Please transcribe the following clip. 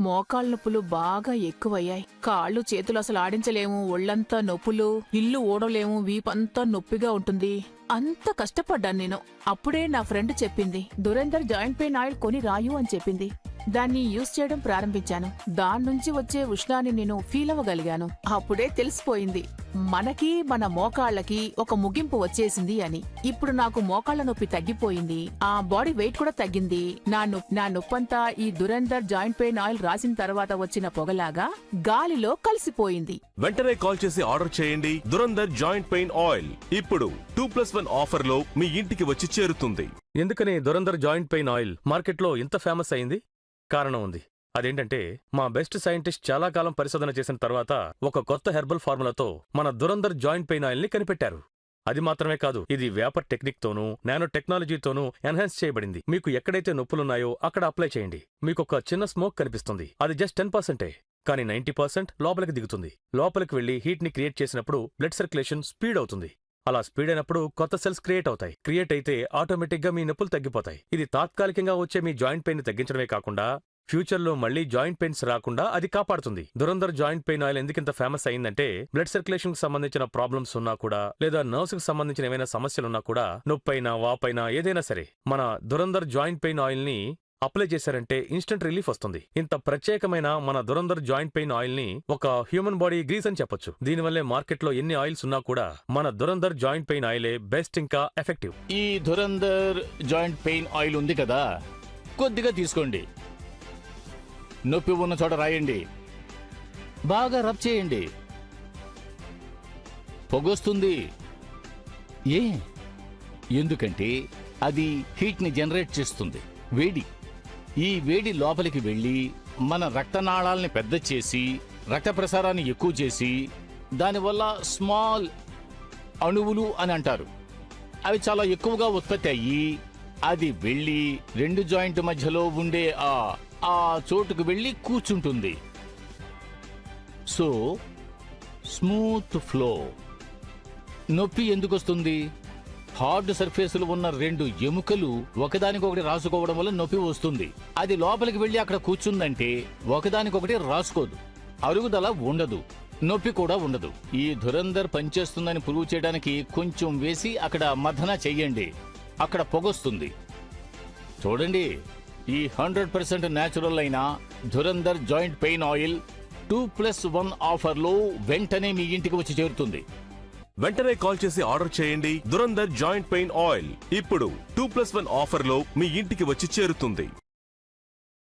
మోకాళ్ళ నొప్పులు బాగా ఎక్కువయ్యాయి. కాళ్ళు చేతులు అసలు ఆడించలేము. ఒళ్ళంతా నొప్పులు ఇల్లు ఓడలేము వీపంతా నొప్పిగా ఉంటుంది. అంత కష్టపడ్డాను నేను. అప్పుడే నా ఫ్రెండ్ చెప్పింది దురేందర్ జాయింట్ పెయిన్ ఆయిల్ కొని రాయు అని చెప్పింది. దాన్ని యూజ్ చేయడం ప్రారంభించాను. దాని నుంచి వచ్చే ఉష్ణాన్ని నేను ఫీల్ అవ్వగలిగాను. అప్పుడే తెలిసిపోయింది. మనకి మన మోకాళ్ళకి ఒక ముగింపు వచ్చేసింది అని. ఇప్పుడు నాకు మోకాళ్ళ నొప్పి తగ్గిపోయింది. ఆ బాడీ వెయిట్ కూడా తగ్గింది. నా నొప్పి నా నొప్పంతా ఈ దురందర్ జాయింట్ పెయిన్ ఆయిల్ రాసిన తర్వాత వచ్చిన పొగలాగా గాలిలో కలిసిపోయింది. వెంటనే కాల్ చేసి ఆర్డర్ చేయండి. Dhurandhar joint pain oil. ఇప్పుడు టూ ప్లస్ వన్ ఆఫర్లో మీ ఇంటికి వచ్చి చేరుతుంది. ఎందుకని దురందర్ జాయింట్ పెయిన్ ఆయిల్ మార్కెట్లో ఇంత ఫేమస్ అయింది? కారణం ఉంది. అదేంటంటే మా బెస్ట్ సైంటిస్ట్ చాలా కాలం పరిశోధన చేసిన తర్వాత ఒక కొత్త హెర్బల్ ఫార్ములాతో మన దురందర్ జాయింట్ పెయిన్ ఆయిల్ని కనిపెట్టారు. అది మాత్రమే కాదు ఇది వేపర్ టెక్నిక్తోనూ నానో టెక్నాలజీతోనూ ఎన్హాన్స్ చేయబడింది. మీకు ఎక్కడైతే నొప్పులున్నాయో అక్కడ అప్లై చేయండి. మీకు ఒక చిన్న స్మోక్ కనిపిస్తుంది. అది జస్ట్ టెన్ పర్సెంటే కానీ నైంటీ పర్సెంట్ లోపలికి దిగుతుంది. లోపలికి వెళ్ళి హీట్ని క్రియేట్ చేసినప్పుడు బ్లడ్ సర్క్యులేషన్ స్పీడ్ అవుతుంది. అలా స్పీడ్ అయినప్పుడు కొత్త సెల్స్ క్రియేట్ అవుతాయి. క్రియేట్ అయితే ఆటోమేటిక్గా మీ నొప్పులు తగ్గిపోతాయి. ఇది తాత్కాలికంగా వచ్చే మీ జాయింట్ పెయిన్ తగ్గించడమే కాకుండా ఫ్యూచర్లో మళ్ళీ జాయింట్ పెయిన్స్ రాకుండా అది కాపాడుతుంది. దురందర్ జాయింట్ పెయిన్ ఆయిల్ ఎందుకింత ఫేమస్ అయిందంటే బ్లడ్ సర్క్యులేషన్కి సంబంధించిన ప్రాబ్లమ్స్ ఉన్నా కూడా లేదా నర్వ్స్కి సంబంధించిన ఏమైనా సమస్యలున్నా కూడా నొప్పైనా వాపైనా ఏదైనా సరే మన దురందర్ జాయింట్ పెయిన్ ఆయిల్ని అప్లై చేశారంటే ఇన్స్టంట్ రిలీఫ్ వస్తుంది. ఇంత ప్రత్యేకమైన మన దురందర్ జాయింట్ పెయిన్ ఆయిల్ని ఒక హ్యూమన్ బాడీ గ్రీస్ అని చెప్పొచ్చు. దీనివల్లే మార్కెట్లో ఎన్ని ఆయిల్స్ ఉన్నా కూడా మన దురందర్ జాయింట్ పెయిన్ ఆయిలే బెస్ట్ ఇంకా ఎఫెక్టివ్. ఈ దురందర్ జాయింట్ పెయిన్ ఆయిల్ ఉంది కదా కొద్దిగా తీసుకోండి. నొప్పి ఉన్న చోట రాయండి. బాగా రబ్ చేయండి. పొగొస్తుంది. ఏ? ఎందుకంటే అది హీట్ని జనరేట్ చేస్తుంది. వేడి. ఈ వేడి లోపలికి వెళ్ళి మన రక్తనాళాలని పెద్ద చేసి రక్త ప్రసారాన్ని ఎక్కువ చేసి దానివల్ల స్మాల్ అణువులు అని అంటారు. అవి చాలా ఎక్కువగా ఉత్పత్తి అయ్యి అది వెళ్ళి రెండు జాయింట్ మధ్యలో ఉండే ఆ ఆ చోటుకు వెళ్ళి కూర్చుంటుంది. So smooth flow. నొప్పి ఎందుకు వస్తుంది హార్డ్ సర్ఫేసులు ఉన్న రెండు ఎముకలు ఒకదానికొకటి రాసుకోవడం వల్ల నొప్పి వస్తుంది. అది లోపలికి వెళ్ళి అక్కడ కూర్చుందంటే ఒకదానికొకటి రాసుకోదు. అరుగుదల ఉండదు. నొప్పి కూడా ఉండదు. ఈ ధురంధర్ పనిచేస్తుందని ప్రూవ్ చేయడానికి కొంచెం వేసి అక్కడ మథన చెయ్యండి. అక్కడ పొగొస్తుంది. చూడండి. ఈ హండ్రెడ్ పర్సెంట్ న్యాచురల్ అయిన Dhurandhar joint pain oil two plus one ఆఫర్లో వెంటనే మీ ఇంటికి వచ్చి చేరుతుంది. వెంటనే కాల్ చేసి ఆర్డర్ చేయండి. Durandhar joint pain oil. ఇప్పుడు టూ ప్లస్ వన్ ఆఫర్లో మీ ఇంటికి వచ్చి చేరుతుంది.